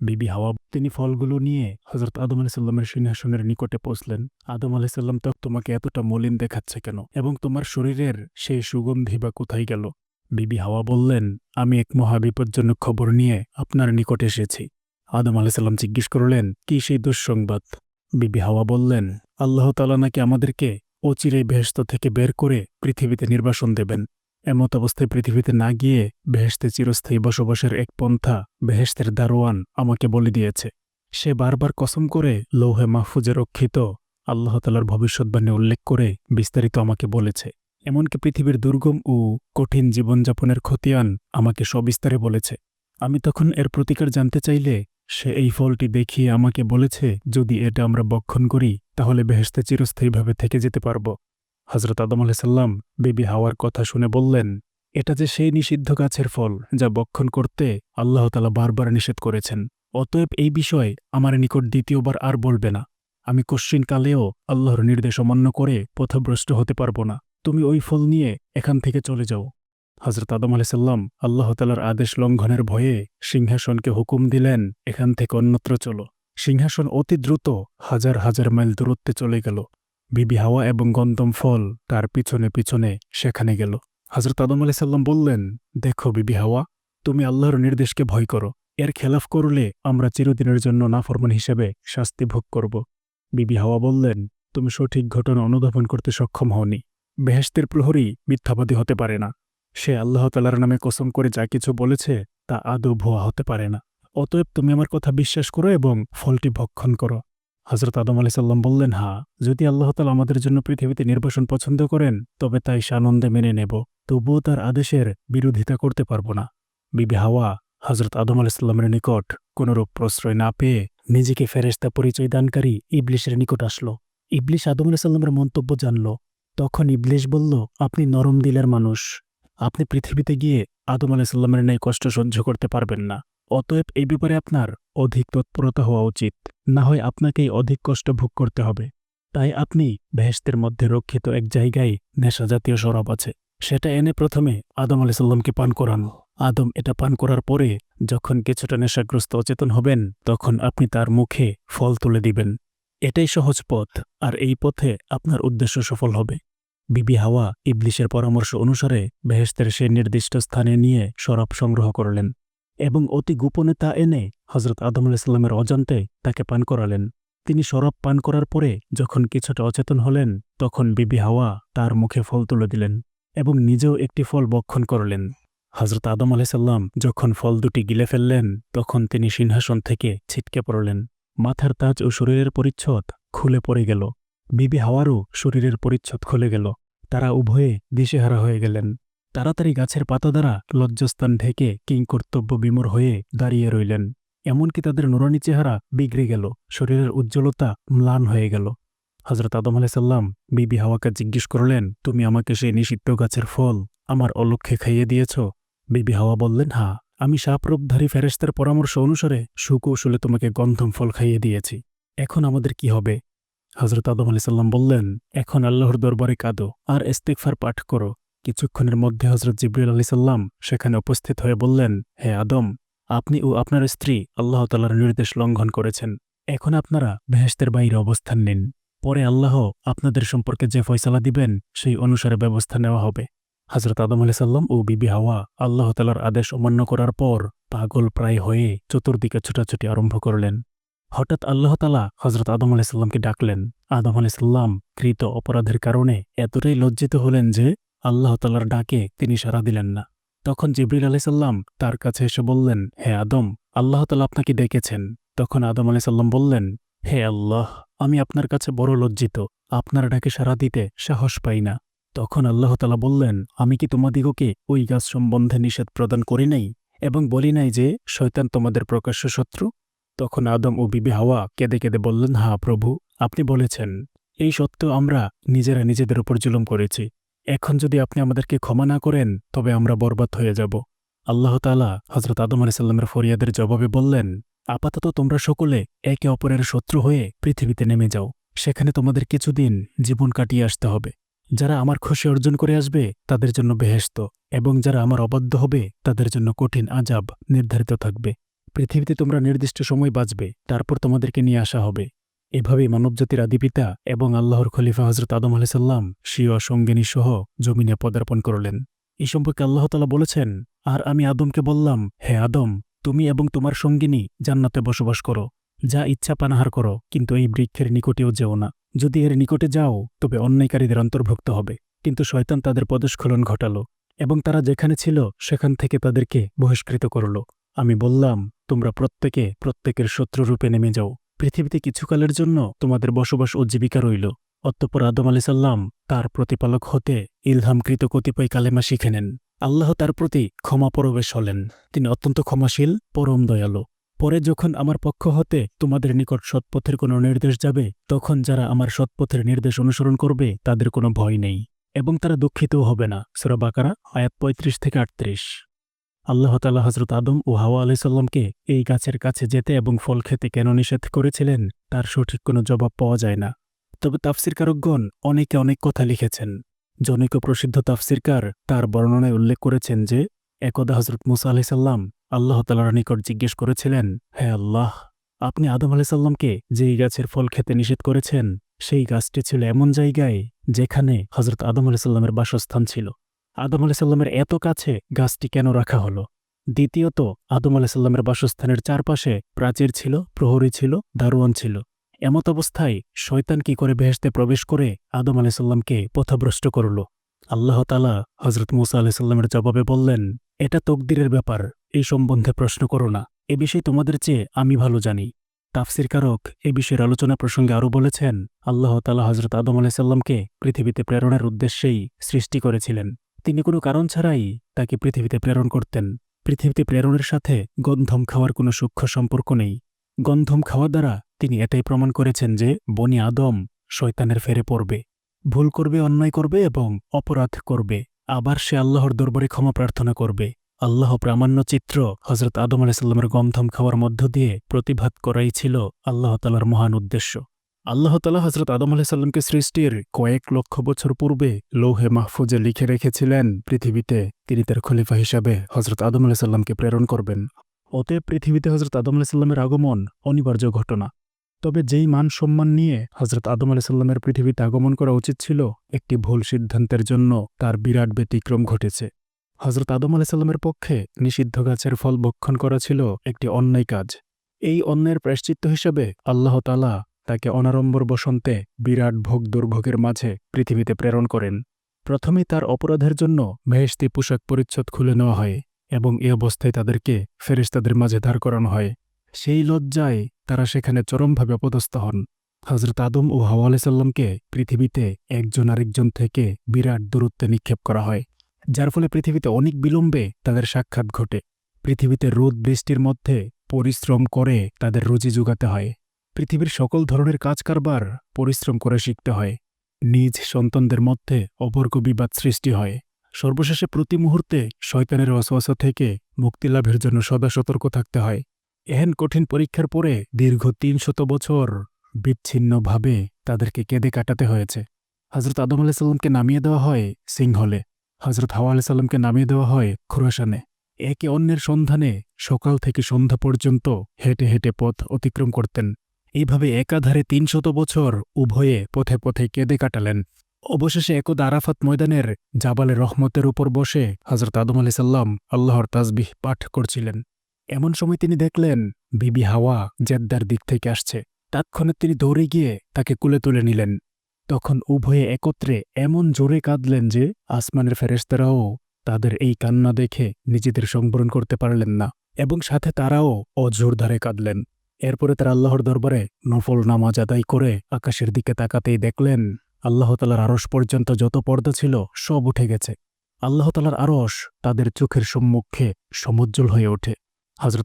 বিবি হাওয়া তিনি ফলগুলো নিয়ে হজরত আদম আলাইসাল্লামের সিংহাসনের নিকটে পৌঁছলেন। আদম আলাইসাল্লাম তো তোমাকে এতটা মলিন দেখাচ্ছে কেন? এবং তোমার শরীরের সেই সুগন্ধি বা কোথায় গেল? বিবি হাওয়া বললেন, আমি এক মহাবিপজ্জনক খবর নিয়ে আপনার নিকট এসেছি। আদম আলাইসাল্লাম জিজ্ঞেস করলেন, কি সেই দুঃসংবাদ? বিবি হাওয়া বললেন, আল্লাহ তালা নাকি আমাদেরকে অচিরে বেহেস্ত থেকে বের করে পৃথিবীতে নির্বাসন দেবেন। এমত অবস্থায় পৃথিবীতে না গিয়ে বেহেস্তে চিরস্থায়ী বসবাসের এক পন্থা বেহেস্তের দারোয়ান আমাকে বলে দিয়েছে। সে বারবার কসম করে লৌহে মাহফুজে রক্ষিত, আল্লাহ তালার ভবিষ্যৎবাণী উল্লেখ করে বিস্তারিত আমাকে বলেছে। এমনকি পৃথিবীর দুর্গম ও কঠিন জীবনযাপনের খতিয়ান আমাকে সবিস্তারে বলেছে। আমি তখন এর প্রতিকার জানতে চাইলে সে এই ফলটি দেখিয়ে আমাকে বলেছে, যদি এটা আমরা বক্ষণ করি, তাহলে বেহেস্তে চিরস্থায়ীভাবে থেকে যেতে পারব। হজরত আদম আলাইসাল্লাম বেবি হাওয়ার কথা শুনে বললেন, এটা যে সেই নিষিদ্ধ গাছের ফল যা বক্ষণ করতে আল্লাহ তালা বারবার নিষেধ করেছেন। অতএব এই বিষয়ে আমার নিকট দ্বিতীয়বার আর বলবে না। আমি কশ্চিনকালেও আল্লাহর নির্দেশ অমান্য করে পথভ্রষ্ট হতে পারব না। তুমি ওই ফল নিয়ে এখান থেকে চলে যাও। হজরত আদম আলাইসাল্লাম আল্লাহ তালার আদেশ লঙ্ঘনের ভয়ে সিংহাসনকে হুকুম দিলেন, এখান থেকে অন্যত্র চলো। সিংহাসন অতি দ্রুত হাজার হাজার মাইল দূরত্বে চলে গেল। বিবি হাওয়া এবং গন্দম ফল তার পিছনে পিছনে সেখানে গেল। হজরত আদম আলাইসাল্লাম বললেন, দেখো বিবি হাওয়া, তুমি আল্লাহর নির্দেশকে ভয় করো। এর খেলাফ করলে আমরা চিরদিনের জন্য নাফরমান হিসেবে শাস্তি ভোগ করব। বিবি হাওয়া বললেন, তুমি সঠিক ঘটনা অনুধাবন করতে সক্ষম হওনি। বেহেস্তের প্রহরী মিথ্যাবাদী হতে পারে না। সে আল্লাহ তালার নামে কসম করে যা কিছু বলেছে তা আদৌ ভুয়া হতে পারে না। অতএব তুমি আমার কথা বিশ্বাস করো এবং ফলটি ভক্ষণ করো। হজরত আদম আলাইসাল্লাম বললেন, হা, যদি আল্লাহ তালা আমাদের জন্য পৃথিবীতে নির্বাসন পছন্দ করেন, তবে তাই সানন্দে মেনে নেব। তবুও তার আদেশের বিরোধিতা করতে পারব না। বিবি হাওয়া হজরত আদম আলাইসাল্লামের নিকট কোনরূপ প্রশ্রয় না পেয়ে নিজেকে ফেরেস্তা পরিচয় দানকারী ইবলিশের নিকট আসলো। ইবলিশ আদম আলাইসাল্লামের মন্তব্য জানল। তখন ইবলিশ বলল, আপনি নরম দিলের মানুষ। আপনি পৃথিবীতে গিয়ে আদম আলাইসাল্লামের ন্যায় কষ্ট সহ্য করতে পারবেন না। অতএব এই ব্যাপারে আপনার অধিক তৎপরতা হওয়া উচিত। না হয় আপনাকেই অধিক কষ্ট ভোগ করতে হবে। তাই আপনি বেহেস্তের মধ্যে রক্ষিত এক জায়গায় নেশাজাতীয় শরাব আছে। সেটা এনে প্রথমে আদম আলাইসাল্লামকে পান করান। আদম এটা পান করার পরে যখন কিছুটা নেশাগ্রস্ত অচেতন হবেন, তখন আপনি তার মুখে ফল তুলে দিবেন। এটাই সহজ পথ, আর এই পথে আপনার উদ্দেশ্য সফল হবে। বিবি হাওয়া ইবলিশের পরামর্শ অনুসারে বেহেস্তের সে নির্দিষ্ট স্থানে নিয়ে শরাব সংগ্রহ করলেন। এবং অতি গোপনে তা এনে হজরত আদম আলাইসাল্লামের অজান্তে তাকে পান করালেন। তিনি শরাব পান করার পরে যখন কিছুটা অচেতন হলেন, তখন বিবি হাওয়া তার মুখে ফল তুলে দিলেন এবং নিজেও একটি ফল বক্ষণ করলেন। হজরত আদম আলাইসাল্লাম যখন ফল দুটি গিলে ফেললেন, তখন তিনি সিংহাসন থেকে ছিটকে পড়লেন। মাথার তাজ ও শরীরের পরিচ্ছদ খুলে পড়ে গেল। বিবি হাওয়ারও শরীরের পরিচ্ছদ খুলে গেল। তারা উভয়ে দিশেহারা হয়ে গেলেন। তাড়াতাড়ি গাছের পাতা দ্বারা লজ্জাস্থান ঢেকে কিং কর্তব্য বিমর হয়ে দাঁড়িয়ে রইলেন। এমনকি তাদের নুরানি চেহারা বিগড়ে গেল, শরীরের উজ্জ্বলতা ম্লান হয়ে গেল। হজরত আদম আলাইসাল্লাম বিবি হাওয়াকে জিজ্ঞেস করলেন, তুমি আমাকে সেই নিষিদ্ধ গাছের ফল আমার অলক্ষ্যে খাইয়ে দিয়েছ? বিবি হাওয়া বললেন হা আমি সাপরূপধারী ফেরেস্তার পরামর্শ অনুসারে সুকৌশলে তোমাকে গন্ধম ফল খাইয়ে দিয়েছি। এখন আমাদের কি হবে? হজরত আদম আলাইসাল্লাম বললেন, এখন আল্লাহর দরবারে কাঁদো আর ইস্তেকফার পাঠ করো। কিছুক্ষণের মধ্যে হজরত জিবরুল আলি সাল্লাম সেখানে উপস্থিত হয়ে বললেন, হে আদম, আপনি ও আপনার স্ত্রী আল্লাহ তালার নির্দেশ লঙ্ঘন করেছেন। এখন আপনারা বেহেস্তের বাইরে অবস্থান নিন। পরে আল্লাহ আপনাদের সম্পর্কে যে ফয়সালা দিবেন, সেই অনুসারে ব্যবস্থা নেওয়া হবে। হজরত আদম আলি সাল্লাম ও বিবি হাওয়া আল্লাহ তালার আদেশ অমান্য করার পর পাগল প্রায় হয়ে চতুর্দিকে ছুটাছুটি আরম্ভ করলেন। হঠাৎ আল্লাহ তালা হজরত আদম আলাইসাল্লামকে ডাকলেন। আদম আলাইসাল্লাম কৃত অপরাধের কারণে এতটাই লজ্জিত হলেন যে আল্লাহ তালার ডাকে তিনি সাড়া দিলেন না। তখন জিবরিল আলাইসাল্লাম তার কাছে এসে বললেন, হে আদম, আল্লাহ তালা আপনাকে ডেকেছেন। তখন আদম আলাইসাল্লাম বললেন, হে আল্লাহ, আমি আপনার কাছে বড় লজ্জিত। আপনার ডাকে সাড়া দিতে সাহস পাই না। তখন আল্লাহ তালা বললেন, আমি কি তোমাদিগকে ওই গাছ সম্বন্ধে নিষেধ প্রদান করি নাই এবং বলি নাই যে শয়তান তোমাদের প্রকাশ্য শত্রু? তখন আদম ও বিবি হাওয়া কেঁদে কেঁদে বললেন, হা প্রভু, আপনি বলেছেন। এই সত্ত্বেও আমরা নিজেরা নিজেদের উপর জুলুম করেছি। এখন যদি আপনি আমাদেরকে ক্ষমা না করেন, তবে আমরা বরবাদ হয়ে যাব। আল্লাহ তালা হজরত আদম আলাইসাল্লামের ফরিয়াদের জবাবে বললেন, আপাতত তোমরা সকলে একে অপরের শত্রু হয়ে পৃথিবীতে নেমে যাও। সেখানে তোমাদের কিছুদিন জীবন কাটিয়ে আসতে হবে। যারা আমার খুশি অর্জন করে আসবে, তাদের জন্য বেহেস্ত এবং যারা আমার অবাধ্য হবে, তাদের জন্য কঠিন আজাব নির্ধারিত থাকবে। পৃথিবীতে তোমরা নির্দিষ্ট সময় বাঁচবে, তারপর তোমাদেরকে নিয়ে আসা হবে। এভাবেই মানবজাতির আদিপিতা এবং আল্লাহর খলিফা হজরত আদম আলাইসাল্লাম স্বীয় সঙ্গিনী সহ জমিনে পদার্পণ করলেন। এই সম্পর্কে আল্লাহ তালা বলেছেন, আর আমি আদমকে বললাম, হে আদম, তুমি এবং তোমার সঙ্গিনী জান্নাতে বসবাস করো, যা ইচ্ছা পানাহার করো, কিন্তু এই বৃক্ষের নিকটেও যেও না। যদি এর নিকটে যাও, তবে অন্যায়কারীদের অন্তর্ভুক্ত হবে। কিন্তু শয়তান তাদের পদস্খলন ঘটালো, এবং তারা যেখানে ছিল, সেখান থেকে তাদেরকে বহিষ্কৃত করল। আমি বললাম, তোমরা প্রত্যেকে প্রত্যেকের শত্রুরূপে নেমে যাও। পৃথিবীতে কিছুকালের জন্য তোমাদের বসবাস ও জীবিকা রইল। অতঃপর আদম আলি সাল্লাম তার প্রতিপালক হতে ইলহামকৃত কতিপয় কালেমা শিখে নেন। আল্লাহ তার প্রতি ক্ষমা পরবেশ হলেন। তিনি অত্যন্ত ক্ষমাশীল, পরম দয়ালু। পরে যখন আমার পক্ষ হতে তোমাদের নিকট সৎপথের কোনো নির্দেশ যাবে, তখন যারা আমার সৎপথের নির্দেশ অনুসরণ করবে, তাদের কোনো ভয় নেই এবং তারা দুঃখিতও হবে না। সুরা বাকারা, আয়াত পঁয়ত্রিশ থেকে আটত্রিশ। আল্লাহ তালা হজরত আদম ও হাওয়া আলাইসাল্লামকে এই গাছের কাছে যেতে এবং ফল খেতে কেন নিষেধ করেছিলেন, তার সঠিক কোনো জবাব পাওয়া যায় না। তবে তাফসিরকারকগণ অনেকে অনেক কথা লিখেছেন। জনৈক প্রসিদ্ধ তাফসিরকার তার বর্ণনায় উল্লেখ করেছেন যে, একদা হজরত মুসা আলাইসাল্লাম আল্লাহ তালার নিকট জিজ্ঞেস করেছিলেন, হে আল্লাহ, আপনি আদম আলাইসাল্লামকে যেই গাছের ফল খেতে নিষেধ করেছেন, সেই গাছটি ছিল এমন জায়গায় যেখানে হজরত আদম আলাইসাল্লামের বাসস্থান ছিল। আদম আলাইসাল্লামের এত কাছে গাছটি কেন রাখা হলো? দ্বিতীয়ত, আদম আলাইসাল্লামের বাসস্থানের চারপাশে প্রাচীর ছিল, প্রহরী ছিল, দারোয়ান ছিল। এমত অবস্থায় শয়তান কি করে বেহেশতে প্রবেশ করে আদম আলাইসাল্লামকে পথভ্রষ্ট করল? আল্লাহ তালা হজরত মুসা আলাইসাল্লামের জবাবে বললেন, এটা তকদিরের ব্যাপার, এই সম্বন্ধে প্রশ্ন করো না। এ বিষয়ে তোমাদের চেয়ে আমি ভালো জানি। তাফসির কারক এ বিষয়ের আলোচনা প্রসঙ্গে আরও বলেছেন, আল্লাহ তালা হজরত আদম আলাইসাল্লামকে পৃথিবীতে প্রেরণের উদ্দেশ্যেই সৃষ্টি করেছিলেন। তিনি কোনো কারণ ছাড়াই তাকে পৃথিবীতে প্রেরণ করতেন। পৃথিবীতে প্রেরণের সাথে গন্ধম খাওয়ার কোনো সূক্ষ্ম সম্পর্ক নেই। গন্ধম খাওয়া দ্বারা তিনি এটাই প্রমাণ করেছেন যে বনি আদম শয়তানের ফেরে পড়বে। ভুল করবে, অন্যায় করবে এবং অপরাধ করবে। আবার সে আল্লাহর দরবারে ক্ষমা প্রার্থনা করবে। আল্লাহ প্রামাণ্য চিত্র হজরত আদম আলাইসাল্লামের গন্ধম খাওয়ার মধ্য দিয়ে প্রতিভাত করাই ছিল আল্লাহ তালার মহান উদ্দেশ্য। আল্লাহ তালা হজরত আদম আলাহিসাল্লামকে সৃষ্টির কয়েক লক্ষ বছর পূর্বে লৌহে মাহফুজে লিখে রেখেছিলেন পৃথিবীতে। তিনি তার খলিফা হিসাবে হজরত আদম আলাহিসাল্লামকে প্রেরণ করবেন। অতএব পৃথিবীতে হজরত আদম আলাহিসাল্লামের আগমন অনিবার্য ঘটনা। তবে যেই মান সম্মান নিয়ে হজরত আদম আলাহিসাল্লামের পৃথিবীতে আগমন করা উচিত ছিল, একটি ভুল সিদ্ধান্তের জন্য তার বিরাট ব্যতিক্রম ঘটেছে। হজরত আদম আলাহিসাল্লামের পক্ষে নিষিদ্ধ গাছের ফল ভক্ষণ করা ছিল একটি অন্যায় কাজ। এই অন্যের প্রায়শ্চিত্ত হিসাবে আল্লাহ তালা তাকে অনারম্বর বসন্তে বিরাট ভোগ দুর্ভোগের মাঝে পৃথিবীতে প্রেরণ করেন। প্রথমে তার অপরাধের জন্য মেহেস্তি পোশাক পরিচ্ছদ খুলে নেওয়া হয় এবং এ অবস্থায় তাদেরকে ফেরেশতাদের মাঝে ধার করানো হয়। সেই লজ্জায় তারা সেখানে চরমভাবে অপদস্থ হন। হজরত আদম ও হাওয়া আলাইসাল্লামকে পৃথিবীতে একজন আরেকজন থেকে বিরাট দূরত্বে নিক্ষেপ করা হয়, যার ফলে পৃথিবীতে অনেক বিলম্বে তাদের সাক্ষাৎ ঘটে। পৃথিবীতে রোদ বৃষ্টির মধ্যে পরিশ্রম করে তাদের রুজি যোগাতে হয়। পৃথিবীর সকল ধরনের কাজ কারবার পরিশ্রম করে শিখতে হয়। নিজ সন্তানদের মধ্যে অবর্গ বিবাদ সৃষ্টি হয়। সর্বশেষে প্রতি মুহূর্তে শয়তানের অসওয়াসা থেকে মুক্তিলাভের জন্য সদা সতর্ক থাকতে হয়। এহেন কঠিন পরীক্ষার পরে দীর্ঘ তিনশত বছর বিচ্ছিন্নভাবে তাদেরকে কেঁদে কাটাতে হয়েছে। হজরত আদম আলাইসাল্লামকে নামিয়ে দেওয়া হয় সিংহলে। হজরত হাওয়া আলাইসাল্লামকে নামিয়ে দেওয়া হয় খুরাসানে। একে অন্যের সন্ধানে সকাল থেকে সন্ধ্যা পর্যন্ত হেঁটে হেঁটে পথ অতিক্রম করতেন। এইভাবে একাধারে তিনশত বছর উভয়ে পথে পথে কেঁদে কাটালেন। অবশেষে একদা আরাফাত ময়দানের জাবালে রহমতের উপর বসে হজরত আদম আলি সাল্লাম আল্লাহর তাজবিহ পাঠ করছিলেন। এমন সময় তিনি দেখলেন, বিবি হাওয়া জেদ্দার দিক থেকে আসছে। তাৎক্ষণিক তিনি দৌড়ে গিয়ে তাকে কুলে তুলে নিলেন। তখন উভয়ে একত্রে এমন জোরে কাঁদলেন যে, আসমানের ফেরেস্তারাও তাদের এই কান্না দেখে নিজেদের সংবরণ করতে পারলেন না এবং সাথে তারাও অজোরধারে কাঁদলেন। এরপরে তারা আল্লাহর দরবারে নফল নামাজ আদায় করে আকাশের দিকে তাকাতেই দেখলেন আল্লাহতালার আরস পর্যন্ত যত পর্দা ছিল সব উঠে গেছে। আল্লাহতালার আরস তাদের চোখের সম্মুখে সমুজ্জ্বল হয়ে ওঠে। হজরত